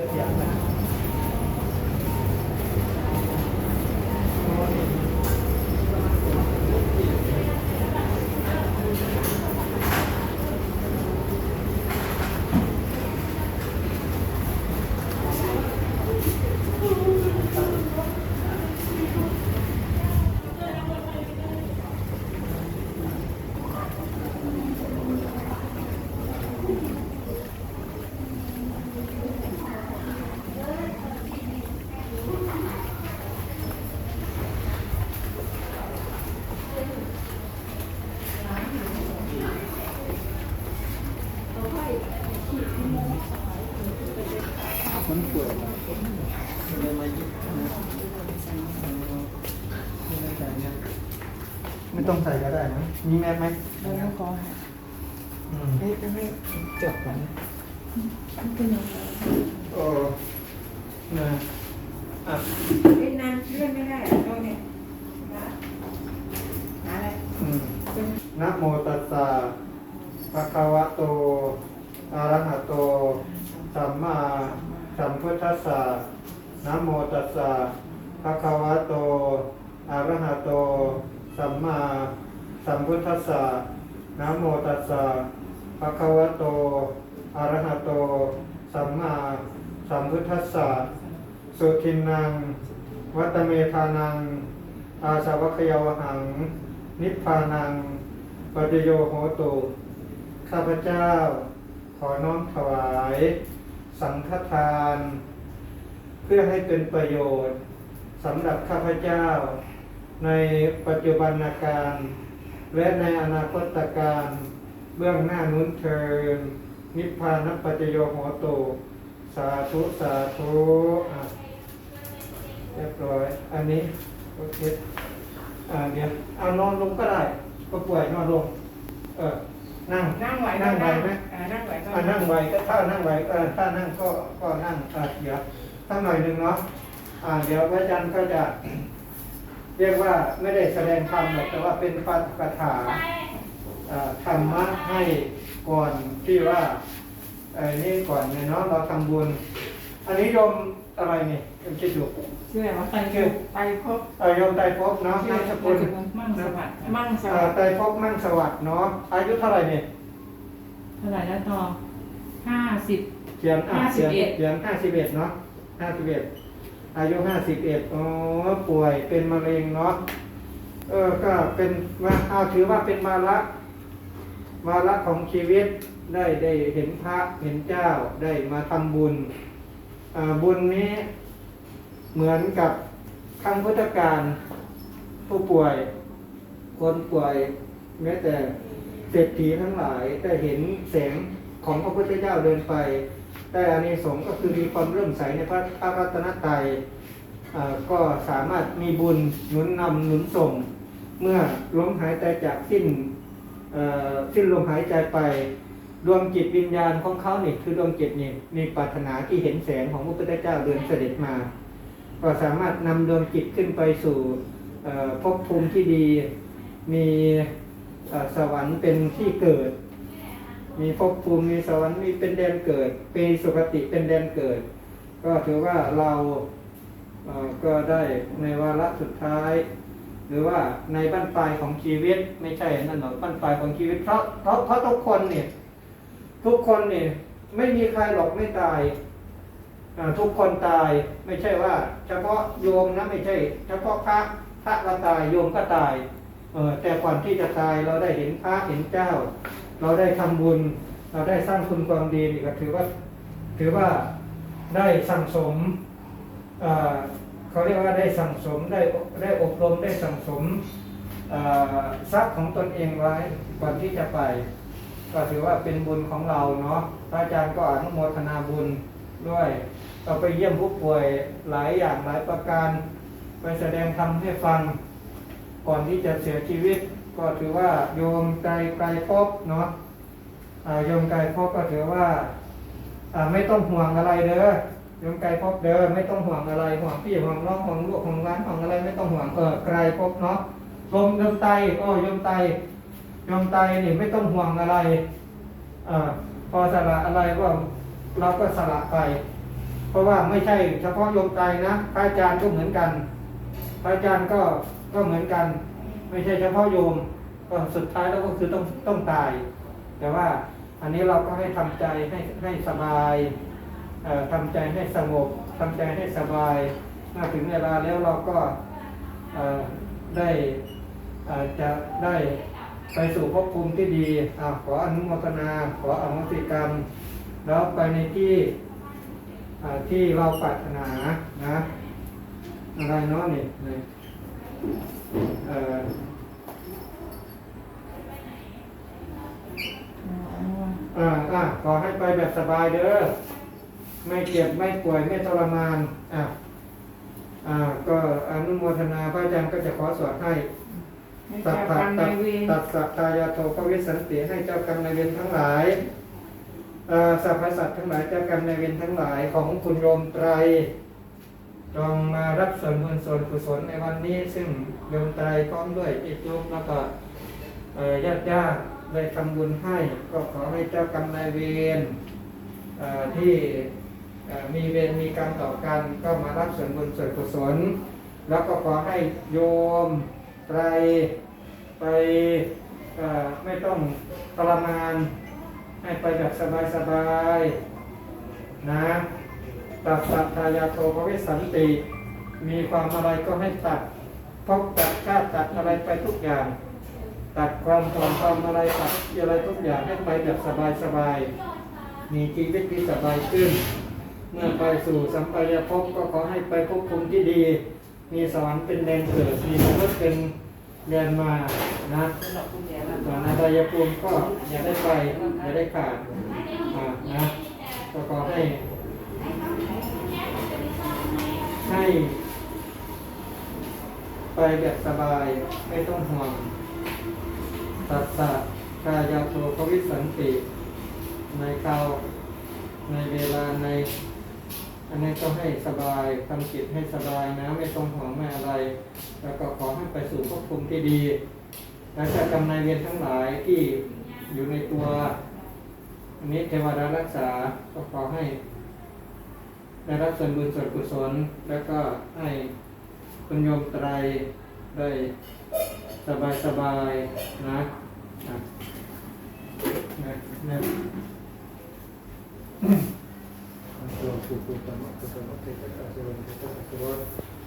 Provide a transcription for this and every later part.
คน ไม่ต้องใส่ก็ได้นะมีแมสไหมแล้วก็อืมให้ให้จบก่อนโอ้นะอะเล่นนานเลื่อนไม่ได้อะตัวเนี่ยนะอะไรอืมนะโมตัสสะภะคะวะโตอะระหะโตสัมมาสัมพุทธัสสะนะโมตัสสะภะคะวะโตอะระหะโต สัมมาสัมพุทธัสสะนะโมตัสสะภะคะวะโตอะระหะโต สัมมาสัมพุทธัสสะสุทินนัง วัตเมธานัง อาสาวัคยาวหัง นิพพานังปฏิโยโหตุข้าพเจ้า ขอน้อมถวาย สังฆทาน เพื่อให้เป็นประโยชน์สำหรับข้าพเจ้า ในปัจจุบันการ และในอนาคตการ เบื้องหน้านุนเทินนิพพานปัจจโยโหตุสาธุสาธุอะเรียบร้อยอันนี้โอเคอ่าเดี๋ยวเอานอนลงก็ได้ก็ป่วยนอนลง เออนั่งนั่งไหวนั่งไหวไหมอ่านั่งไหวก็อ่านั่งไหวก็ถ้านั่งไหวเออถ้านั่งก็ก็นั่งอ่าเดี๋ยวสักหน่อยหนึ่งเนาะอ่าเดี๋ยวพระอาจารย์ก็จะ เรียกว่าไม่ได้แสดงธรรมหรอกแต่ว่าเป็นปาฐกถาอ่าธรรมะให้ก่อนที่ว่าไอ้นี่ก่อนเนี่ยเนาะเราทำบุญ อันนี้โยมอะไรเนี่ยโยมคิดดูชื่ออะไรวะไตรไตรภพเออโยมไตรภพเนาะนามสกุลมั่งสวัสดิ์มั่งสอ่าวัสดิ์ไตรภพมั่งสวัสดิ์เนาะอายุเท่าไหร่เนี่ยเท่าไหร่แล้วต่อห้าสิบเขียนอะห้าสิเขียบนเอ็ดเขียนห้าสิบเอ็ดเนาะห้าสิบเอ็ด อายุห้าสิบเอ็ดอ๋อป่วยเป็นมะเร็งเนาะเออก็เป็นว่าเอาถือว่าเป็นวาระวาระของชีวิตได้ได้เห็นพระเห็นเจ้าได้มาทำบุญอ่าบุญนี้เหมือนกับครั้งพุทธกาลผู้ป่วย คนป่วยแม้แต่เศรษฐีทั้งหลายได้เห็นแสงของพระพุทธเจ้าเดินไป แต่อานิสงส์ก็คือมีความเริ่มใสในพระพระรัตนตรัยอ่ก็สามารถมีบุญหนุนนำหนุนส่ง เมื่อลมหายใจจากสิ้นสิ้นลมหายใจไปดวงจิตวิญญาณของเขาเนี่ยคือดวงจิตเนี่ยมีปรารถนาที่เห็นแสงของพระพุทธเจ้าเดินเสด็จมา ก็สามารถนำดวงจิตขึ้นไปสู่ภพภูมิที่ดี มีสวรรค์เป็นที่เกิด มีภพภูมิมีสวรรค์มีเป็นแดนเกิดเป็นสุคติเป็นแดนเกิด ก็ถือว่าเราเอ่อก็ได้ในวาระสุดท้าย หรือว่าในบั้นปลายของชีวิตไม่ใช่นั่นหรอกบั้นปลายของชีวิตเพราะเพราะเพราะทุกคนเนี่ยทุกคนเนี่ยไม่มีใครหรอกไม่ตายอ่าทุกคนตายไม่ใช่ว่า เฉพาะโยมนะไม่ใช่ เฉพาะพระพระก็ตายโยมก็ตายเออแต่ก่อนที่จะตายเราได้เห็นพระเห็นเจ้า เราได้ทำบุญ เราได้สร้างคุณความดีนี่ก็ถือว่าถือว่าได้สั่งสมเขาเรียกว่าได้สั่งสมได้ได้อบรมได้สั่งสมทรัพย์ของตนเองไว้ก่อนที่จะไป ก็ถือว่าเป็นบุญของเราเนาะพระอาจารย์ก็อนุโมทนาบุญด้วยเราไปเยี่ยมผู้ป่วยหลายอย่างหลายประการ ไปแสดงธรรมให้ฟังก่อนที่จะเสียชีวิต ก็ถือว่าโยมไกลไกลพบเนาะอ่าโยมไกลพบก็ถือว่าอ่าไม่ต้องห่วงอะไรเด้อโยมไกลพบเด้อไม่ต้องห่วงอะไรห่วงพี่ห่วงน้องห่วงลูกห่วงร้านห่วงอะไรไม่ต้องห่วงเออไกลพบเนาะลมยมไตโอ้โยมไตโยมไตนี่ไม่ต้องห่วงอะไรอ่าพอสละอะไรก็เราก็สละไป เพราะว่าไม่ใช่ เฉพาะโยมไตนะพระอาจารย์ก็เหมือนกัน พระอาจารย์ก็ก็เหมือนกัน ไม่ใช่เฉพาะโยมก็สุดท้ายแล้วก็คือต้องต้องตาย แต่ว่าอันนี้เราก็ให้ทำใจให้ให้สบายเอ่อทำใจให้สงบทำใจให้สบายมื่อถึงเวลาแล้วเราก็ได้จะได้ไปสู่ภพภูมิที่ดีอขออนุโมทนา ขออโหสิกรรม แล้วไปในที่ที่เราปรารถนานะอะไรเนาะนี่ อ่ออ่าอ่าขอให้ไปแบบสบายเด้อ ไม่เจ็บไม่ป่วยไม่ทรมาน อ่าอ่า ก็อนุโมทนาพระอาจารย์ก็จะขอสวดให้ให้ตัเจ้าดกรตัรดมตันาดยเวรตัดสัตตายาโทปวิสันติให้เจ้ากรรมนายเวรทั้งหลายเอ่อสรรพสัตว์ทั้งหลายเจ้ากรรมนายเวรทั้งหลายของคุณโยมไตร จงมารับส่วนบุญส่วนกุศลในวันนี้ ซึ่งโยมไตรพร้อมด้วยอิจุกแล้วก็ญาติญาติได้ทำบุญให้ ก็ขอให้เจ้ากรรมนายเวรที่มีเวรมีกรรมต่อกัน ก็มารับส่วนบุญส่วนกุศล แล้วก็ขอให้โยมไตรไปไม่ต้องทรมาน ให้ไปแบบสบายๆนะ ตัดสัตตายาโทภวิสันติ มีความอะไรก็ให้ตัดพบตัดชาติตัดอะไรไปทุกอย่าง ตัดความทนความอะไรตัดอะไรทุกอย่างให้ไปแบบสบายสบายๆมีชีวิตที่สบายขึ้น เมื่อไปสู่สัมปายภพก็ขอให้ไปภพภูมิที่ดี มีสวรรค์เป็นแดนเกิดมีมนุษย์เป็นแดนมานะส่วนอบายภูมิก็อย่าได้ไปอย่าได้ขาดอ่านะก็ขอให้ให้ ไปแบบสบายไม่ต้องห่วงตัสสะกายาโทภวิสันติ ในเกาในเวลาใน อันนี้ก็ให้สบายทำจิตให้สบายนะ ไม่ต้องห่วงไม่อะไร แล้วก็ขอให้ไปสู่ภพภูมิที่ดี และจ้ากรรมนายเวรทั้งหลายที่อยู่ในตัว อันนี้เทวดารักษาก็ขอให้ได้รับส่วนบุญส่วนกุศลแล้วก็ให้ คุณโยมไตรได้สบายสบายๆนะนะนะตัวผู้ผู้ธรรมะผู้ธรรมะเทศะสุรนเทศะสุรน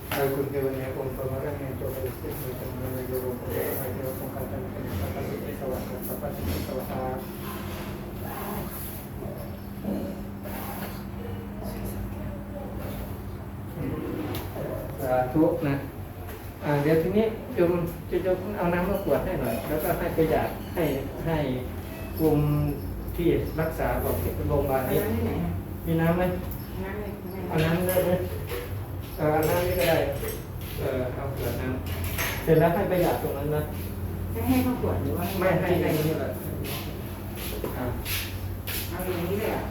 ไอ้คุณเทวเนียองค์พระมรณะโจทย์สิทธิ์มีจำนวนในโยมไอ้เทวสงฆ์การเป็นสัพพะสิทธิสวัสดิ์สัพพะสิทธิสวัสดิ์ สา ธุนะอ่าเดี๋ยวทีนี้โยมจะจะเอาน้ำมากรวดให้หน่อย แล้วก็ให้ประหยัดให้ให้กลุ่มที่รักษาบอกที่โรงพยาบาลไปนี้ที่ไหนมีน้ำไหมน้ำเลยเอาน้ำได้ไหมเออเอาน้ำนี่ก็ได้เออเอาเกิดน้ำเสร็จแล้วให้ประหยัดตรงนั้นนะจะให้เขาตรวจหรือว่าไม่ให้ให้นี่แหละอ่าเอาอย่างนี้เลยอะ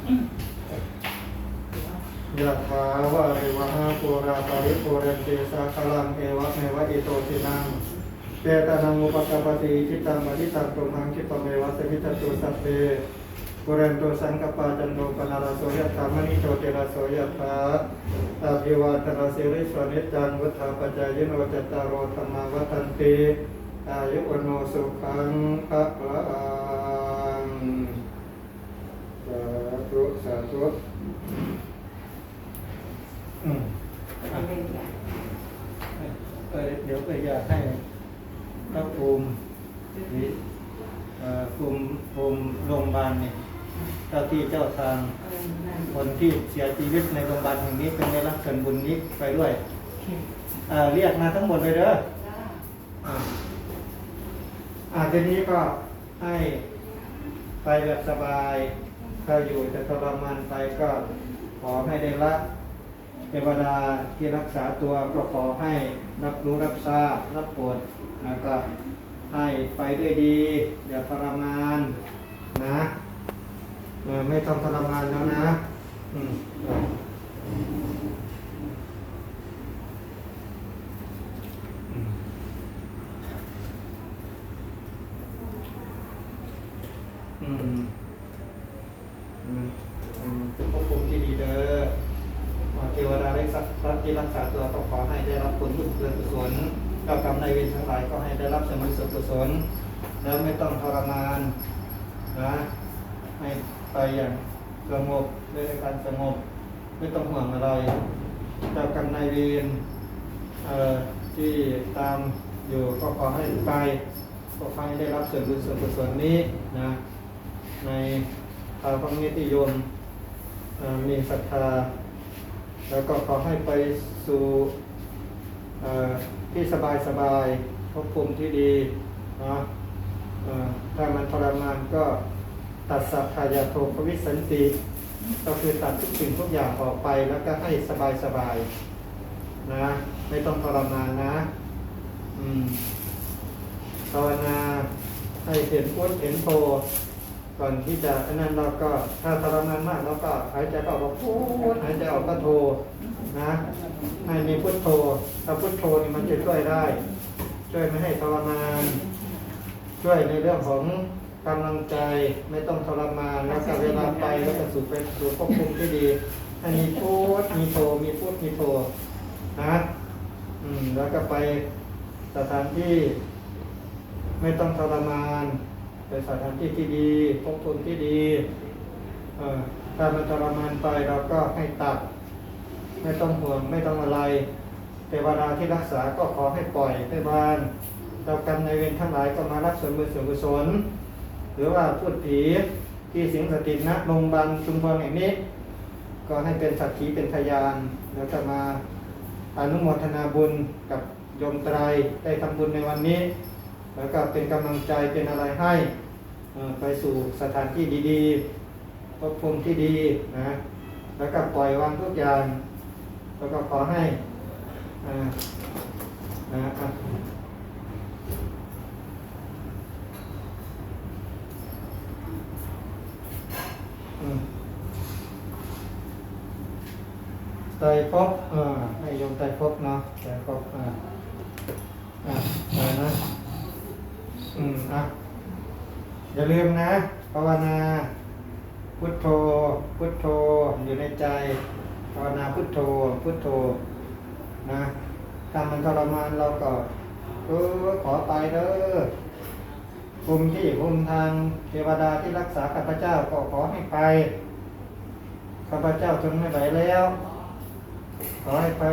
ยะถาวะริวหาปุราปาริปุเรนติสาคลังเอวะเมวะอิโตตินังเจตานังอุปกปปติจิตตังมทิตังตุมังคิปะเมวะสมิจตุสัพเพปุเรนตุสังกปาจันโทปนาราโสยะธามณิโชติราโสยะธาตาภิวาตนาสิริสวนิจจังวุฒาปัจจายโนจตตารโอธรรมาวัฏันติอายุวโนสุขังภะลังสาธุสาธุ อืมเอาเลยอะเออเดี๋ยวไปอยากให้พระภูมินี่เอ่อภูมิภูมิโรงพยาบาลเนี่ยเจ้าที่เจ้าทาง เออนั่นคนที่เสียชีวิตในโรงพยาบาลแห่งนี้เป็นได้รับส่วนบุญนี้ไปด้วยอ่าเรียกมาทั้งหมดเลยเด้ออ่าอ่าทีนี้ก็ให้ไปแบบสบาย ถ้าอยู่จะทรมานไปก็ขอให้ได้รับ เทวดาที่รักษาตัวก็ขอให้รับรู้รับทราบรับปวดแล้วก็ให้ไปด้วยดี อย่าทรมานนะไม่ต้องทรมานแล้วนะ อืมอืมอืมอืมอืมเป็นควบคุมที่ดีเด้อ สัตว์ที่รักษาตัวก็ขอให้ได้รับผลบุญกุศล เจ้ากรรมนายเวรทั้งหลายก็ให้ได้รับสมุส่วนกุศลแล้วไม่ต้องทรมานนะให้ไปอย่างสงบด้วยการสงบไม่ต้องห่วงอะไรเจ้ากรรมนายเวรที่ตามอยู่ก็ขอให้ไปก็ขอให้ได้รับส่วนบุญส่วนกุศลนี้นะในทางพระนิติยมมีศรัทธาแล้วก็ขอให้ไปสู่ ที่สบายสบายภพภูมิที่ดีนะถ้ามันทรมานก็ตัดสัพพายาโทภวิสันติก็คือตัดทุกสิ่งทุกอย่างออกไปแล้วก็ให้สบายสบายๆนะไม่ต้องทรมานนะอืมภาวนาให้เห็นพุทเห็นโทก่อนที่จะอันนั้นเราก็ถ้าทรมานมากเราก็หายใจเข้าก็พุทหายใจออกก็โท นะให้มีพุทโธถ้าพุทโธนี่มันจะช่วยได้ ช่วยไม่ให้ทรมาน ช่วยในเรื่องของกำลังใจไม่ต้องทรมานแล้วก็เวลาไปแล้วก็สู่ไปสู่ควบคุมที่ดีให้มีพุทมีโทมีพุทมีโทนะอืมแล้วก็ไปสถานที่ไม่ต้องทรมานไปสถานที่ที่ดีควบคุมที่ดีเออถ้ามันทรมานไปเราก็ให้ตัด ไม่ต้องห่วงไม่ต้องอะไรเทวดาที่รักษาก็ขอให้ปล่อยให้บานเจ้ากรรมนเวรทั้งหลายก็มารับส่วนบุญส่วนกุศล หรือว่าพูดผีที่สิงสถิตณโรงพยาบาลชุมพรแห่งนี้ ก็ให้เป็นสักขีเป็นพยานแล้วก็มาอนุโมทนาบุญกับโยมไตรได้ทำบุญในวันนี้ แล้วก็เป็นกำลังใจเป็นอะไรให้ไปสู่สถานที่ดีๆภพภูมิที่ดีนะแล้วก็ปล่อยวางทุกอย่าง แล้วก็ขอให้อ่านะอะอืมไตรภพเอ่าให้โยมไตรภพเนาะไตรภพอ่าอ่าไรนะอืมอะอย่าลืมนะภาวนา พุทโธ พุทโธอยู่ในใจ ภาวนาพุทโธพุทโธนะถ้ามันทรมานเราก็เออขอไปเด้อภูมิที่ภูมิทางเทวดาที่รักษาข้าพเจ้าก็ขอให้ไปข้าพเจ้าทนไม่ไหวแล้ว ขอให้ไป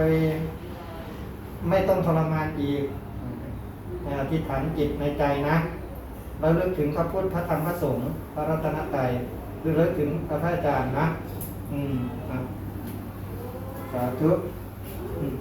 ไม่ต้องทรมานอีกอธิษฐานจิตในใจนะเราเลิกถึงพระพุทธพระธรรมพระสงฆ์พระรัตนตรัยหรือเลิกถึงพระพุทธอาจารย์นะ อืมอะาธุอืม